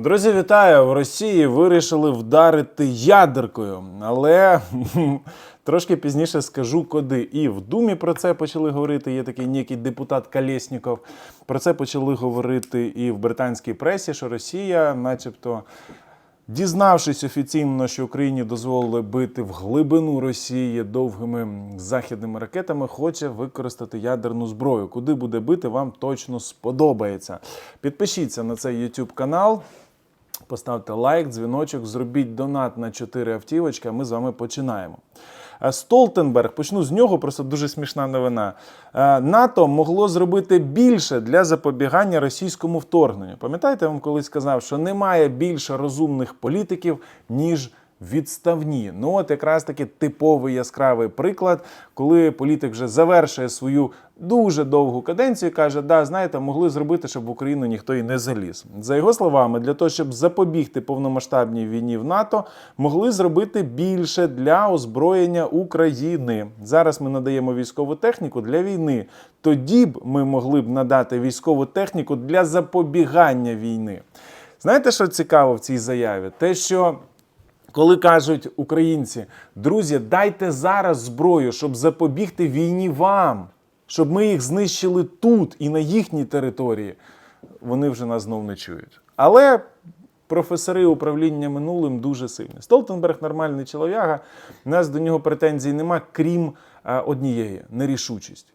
Друзі, вітаю! В Росії вирішили вдарити ядеркою, але трошки пізніше скажу куди. І в Думі про це почали говорити. Є такий некий депутат Калєсніков. Про це почали говорити і в британській пресі, що Росія, начебто. Дізнавшись офіційно, що Україні дозволили бити в глибину Росії довгими західними ракетами, хоче використати ядерну зброю. Куди буде бити, вам точно сподобається. Підпишіться на цей YouTube канал. Поставте лайк, дзвіночок, зробіть донат на 4 автівочки, а ми з вами починаємо. Е, Столтенберг, почну з нього, просто дуже смішна новина. Е, НАТО могло зробити більше для запобігання російському вторгненню. Пам'ятаєте, я вам колись сказав, що немає більше розумних політиків, ніж відставні. Ну, от якраз таки типовий яскравий приклад, коли політик вже завершує свою дуже довгу каденцію каже: да, знаєте, могли зробити, щоб в Україну ніхто і не заліз. За його словами, для того, щоб запобігти повномасштабній війні в НАТО, могли зробити більше для озброєння України. Зараз ми надаємо військову техніку для війни. Тоді б ми могли б надати військову техніку для запобігання війни. Знаєте, що цікаво в цій заяві? Те, що коли кажуть українці, друзі, дайте зараз зброю, щоб запобігти війні вам, щоб ми їх знищили тут і на їхній території, вони вже нас знов не чують. Але професори управління минулим дуже сильні. Столтенберг нормальний чолов'яга, у нас до нього претензій нема, крім е, однієї нерішучість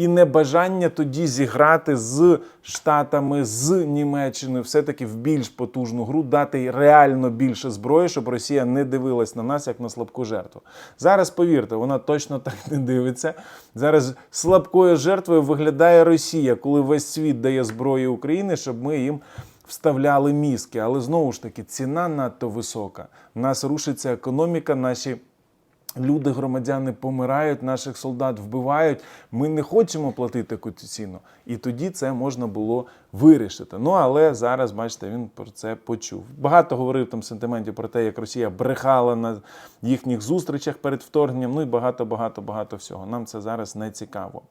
і небажання тоді зіграти з Штатами, з Німеччиною, все-таки в більш потужну гру, дати реально більше зброї, щоб Росія не дивилась на нас як на слабку жертву. Зараз повірте, вона точно так не дивиться. Зараз слабкою жертвою виглядає Росія, коли весь світ дає зброї Україні, щоб ми їм. Вставляли мізки, але знову ж таки ціна надто висока. У нас рушиться економіка, наші Люди, громадяни помирають, наших солдат вбивають. Ми не хочемо платити таку ціну. І тоді це можна було вирішити. Ну але зараз, бачите, він про це почув. Багато говорив там сентиментів про те, як Росія брехала на їхніх зустрічах перед вторгненням. Ну і багато, багато, багато всього. Нам це зараз не цікаво.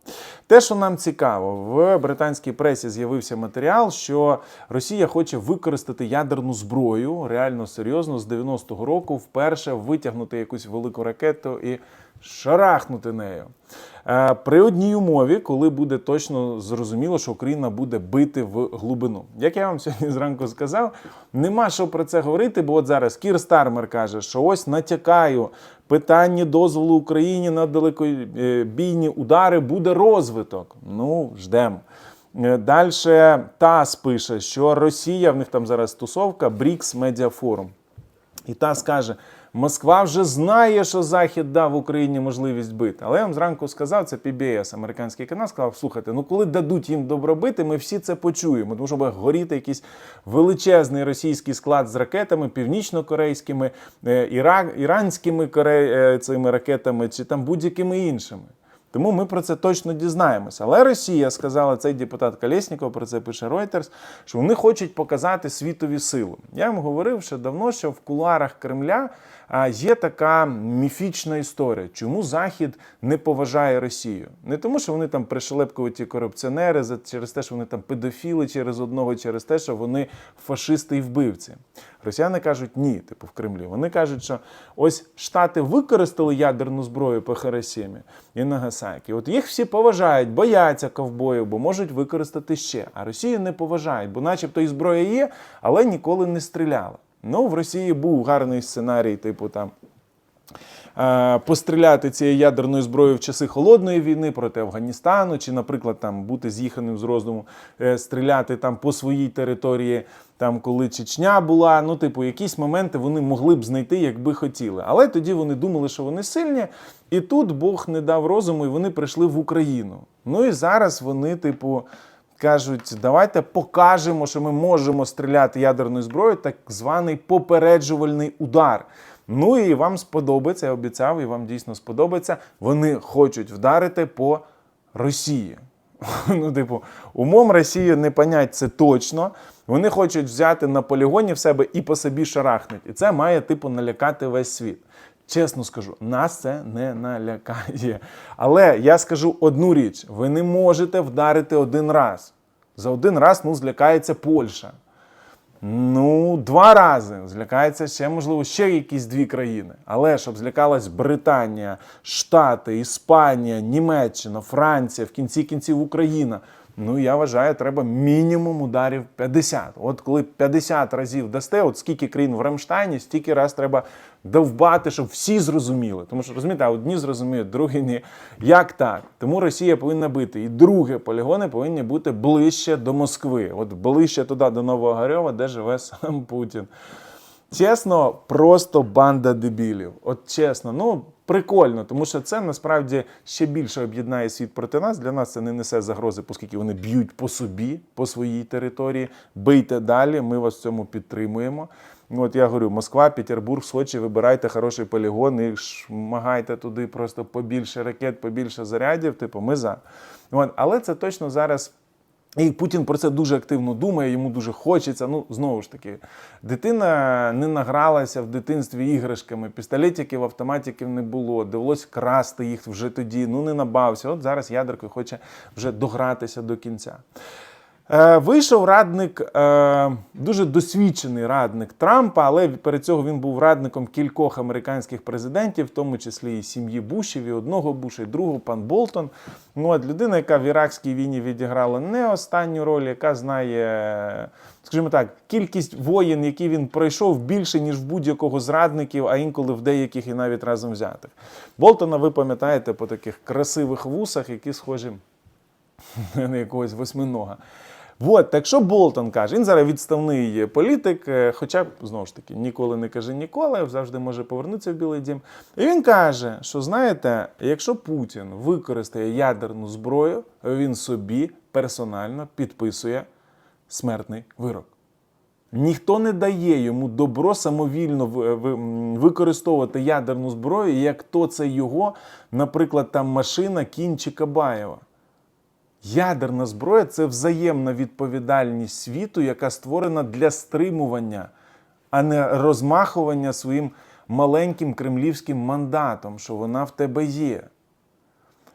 Те, що нам цікаво, в британській пресі з'явився матеріал, що Росія хоче використати ядерну зброю реально серйозно з 90-го року, вперше витягнути якусь велику ракету і шарахнути нею. Е, При одній умові, коли буде точно зрозуміло, що Україна буде бити в глибину. Як я вам сьогодні зранку сказав, нема що про це говорити, бо от зараз Кір Стармер каже, що ось натякаю питання дозволу Україні на далекобійні удари буде розвиток. Ну, ждемо. Далі ТАСС пише, що Росія, в них там зараз тусовка, Брікс Медіафорум. І ТАСС каже, Москва вже знає, що Захід дав Україні можливість бити. Але я вам зранку сказав, це PBS, американський канал, сказав, слухайте, ну коли дадуть їм добробити, ми всі це почуємо. Тому що горіти якийсь величезний російський склад з ракетами, північно-корейськими, е, іра- іранськими е, цими ракетами чи там будь-якими іншими. Тому ми про це точно дізнаємося. Але Росія сказала, цей депутат Колєсніков, про це пише Reuters, що вони хочуть показати світові силу. Я вам говорив ще давно, що в кулуарах Кремля є така міфічна історія, чому Захід не поважає Росію. Не тому, що вони там пришелепкуваті корупціонери, через те, що вони там педофіли через одного, через те, що вони фашисти і вбивці. Росіяни кажуть ні, типу в Кремлі. Вони кажуть, що ось Штати використали ядерну зброю по Хиросімі і Нагасакі. От їх всі поважають, бояться ковбоїв, бо можуть використати ще. А Росію не поважають, бо, начебто, і зброя є, але ніколи не стріляла. Ну, в Росії був гарний сценарій, типу там. Е, Постріляти цією ядерною зброєю в часи холодної війни проти Афганістану, чи, наприклад, там бути з'їханим з розуму, е, стріляти там по своїй території, там коли Чечня була. Ну, типу, якісь моменти вони могли б знайти, якби хотіли. Але тоді вони думали, що вони сильні, і тут Бог не дав розуму, і вони прийшли в Україну. Ну і зараз вони, типу. Кажуть, давайте покажемо, що ми можемо стріляти ядерною зброєю, так званий попереджувальний удар. Ну і вам сподобається, я обіцяв, і вам дійсно сподобається. Вони хочуть вдарити по Росії. Ну, типу, умом Росії не понять це точно. Вони хочуть взяти на полігоні в себе і по собі шарахнуть. І це має, типу, налякати весь світ. Чесно скажу, нас це не налякає. Але я скажу одну річ: ви не можете вдарити один раз. За один раз ну, злякається Польща. Ну, два рази злякається ще, можливо, ще якісь дві країни. Але щоб злякалась Британія, Штати, Іспанія, Німеччина, Франція, в кінці кінців Україна. Ну, я вважаю, треба мінімум ударів 50. От коли 50 разів дасте, от скільки країн в Рамштайні, стільки раз треба довбати, щоб всі зрозуміли. Тому що розумієте, одні зрозуміють, другі ні. Як так? Тому Росія повинна бити. І друге, полігони повинні бути ближче до Москви. От ближче туди, до Нового Гарьова, де живе сам Путін. Чесно, просто банда дебілів. От чесно, ну прикольно, тому що це насправді ще більше об'єднає світ проти нас. Для нас це не несе загрози, оскільки вони б'ють по собі, по своїй території. Бийте далі, ми вас в цьому підтримуємо. Ну, От я говорю, Москва, Петербург, Сочі, вибирайте хороший полігон і шмагайте туди просто побільше ракет, побільше зарядів. Типу, ми за. От, але це точно зараз. І Путін про це дуже активно думає, йому дуже хочеться. Ну, знову ж таки, дитина не награлася в дитинстві іграшками, пістолетиків, автоматиків не було, довелось красти їх вже тоді, ну не набався. От зараз ядеркою хоче вже догратися до кінця. Е, Вийшов радник, е, дуже досвідчений радник Трампа, але перед цього він був радником кількох американських президентів, в тому числі і сім'ї Бушів, і одного Буша, і другого, пан Болтон. Ну, от людина, яка в Іракській війні відіграла не останню роль, яка знає, скажімо так, кількість воєн, які він пройшов, більше, ніж в будь-якого з радників, а інколи в деяких і навіть разом взятих. Болтона, ви пам'ятаєте, по таких красивих вусах, які схожі на якогось восьминога. От, так що Болтон каже, він зараз відставний політик, е, хоча, знову ж таки, ніколи не каже ніколи, завжди може повернутися в Білий Дім. І він каже, що знаєте, якщо Путін використає ядерну зброю, він собі персонально підписує смертний вирок. Ніхто не дає йому добро самовільно м, використовувати ядерну зброю, як то це його, наприклад, там машина кінь чи Кабаєва. Ядерна зброя це взаємна відповідальність світу, яка створена для стримування, а не розмахування своїм маленьким кремлівським мандатом, що вона в тебе є.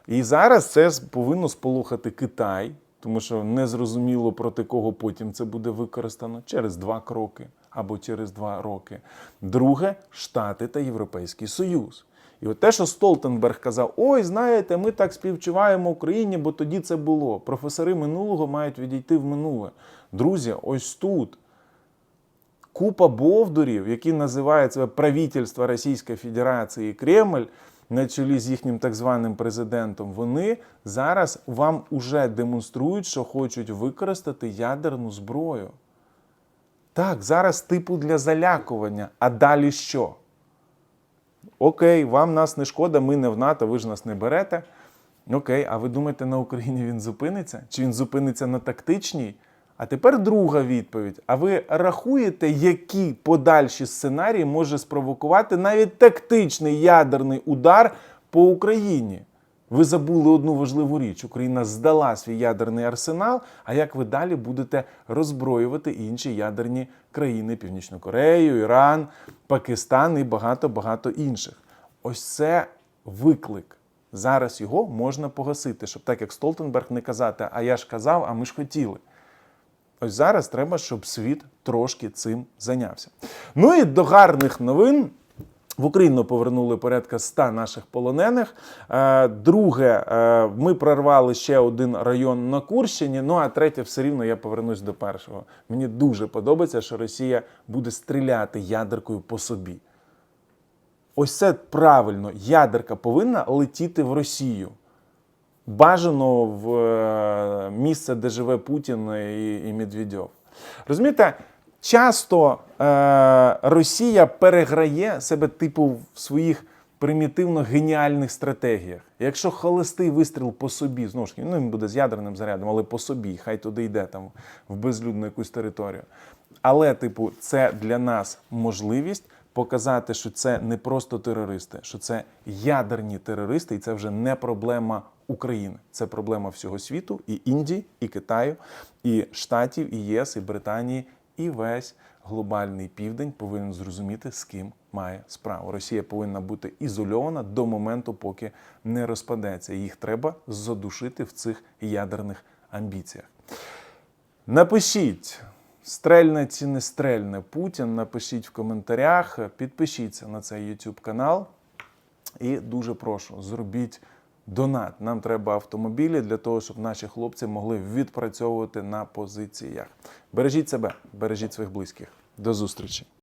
І зараз це повинно сполохати Китай, тому що незрозуміло проти кого потім це буде використано через два кроки або через два роки. Друге Штати та Європейський Союз. І от те, що Столтенберг казав: ой, знаєте, ми так співчуваємо Україні, бо тоді це було. Професори минулого мають відійти в минуле. Друзі, ось тут купа бовдурів, які називають себе правительство Російської Федерації і Кремль на чолі з їхнім так званим президентом, вони зараз вам уже демонструють, що хочуть використати ядерну зброю. Так, зараз типу для залякування. А далі що? Окей, вам нас не шкода, ми не в НАТО, ви ж нас не берете. Окей, а ви думаєте, на Україні він зупиниться? Чи він зупиниться на тактичній? А тепер друга відповідь. А ви рахуєте, які подальші сценарії може спровокувати навіть тактичний ядерний удар по Україні? Ви забули одну важливу річ: Україна здала свій ядерний арсенал. А як ви далі будете роззброювати інші ядерні країни Північну Корею, Іран, Пакистан і багато багато інших? Ось це виклик. Зараз його можна погасити, щоб так як Столтенберг не казати, а я ж казав, а ми ж хотіли. Ось зараз треба, щоб світ трошки цим зайнявся. Ну і до гарних новин. В Україну повернули порядка 100 наших полонених. Е, Друге, е, ми прорвали ще один район на Курщині. Ну а третє, все рівно я повернусь до першого. Мені дуже подобається, що Росія буде стріляти ядеркою по собі. Ось це правильно. Ядерка повинна летіти в Росію. Бажано в е, місце, де живе Путін і, Медведєв. Розумієте, часто е, Росія переграє себе, типу, в своїх примітивно геніальних стратегіях. Якщо холостий вистріл по собі, знову ж таки, ну він буде з ядерним зарядом, але по собі, хай туди йде там в безлюдну якусь територію. Але, типу, це для нас можливість показати, що це не просто терористи, що це ядерні терористи, і це вже не проблема України. Це проблема всього світу, і Індії, і Китаю, і Штатів, і ЄС, і Британії, і весь глобальний південь повинен зрозуміти, з ким має справу. Росія повинна бути ізольована до моменту, поки не розпадеться. Їх треба задушити в цих ядерних амбіціях. Напишіть Стрельне чи не стрельне Путін, напишіть в коментарях, підпишіться на цей YouTube канал. І дуже прошу, зробіть донат. Нам треба автомобілі для того, щоб наші хлопці могли відпрацьовувати на позиціях. Бережіть себе, бережіть своїх близьких. До зустрічі!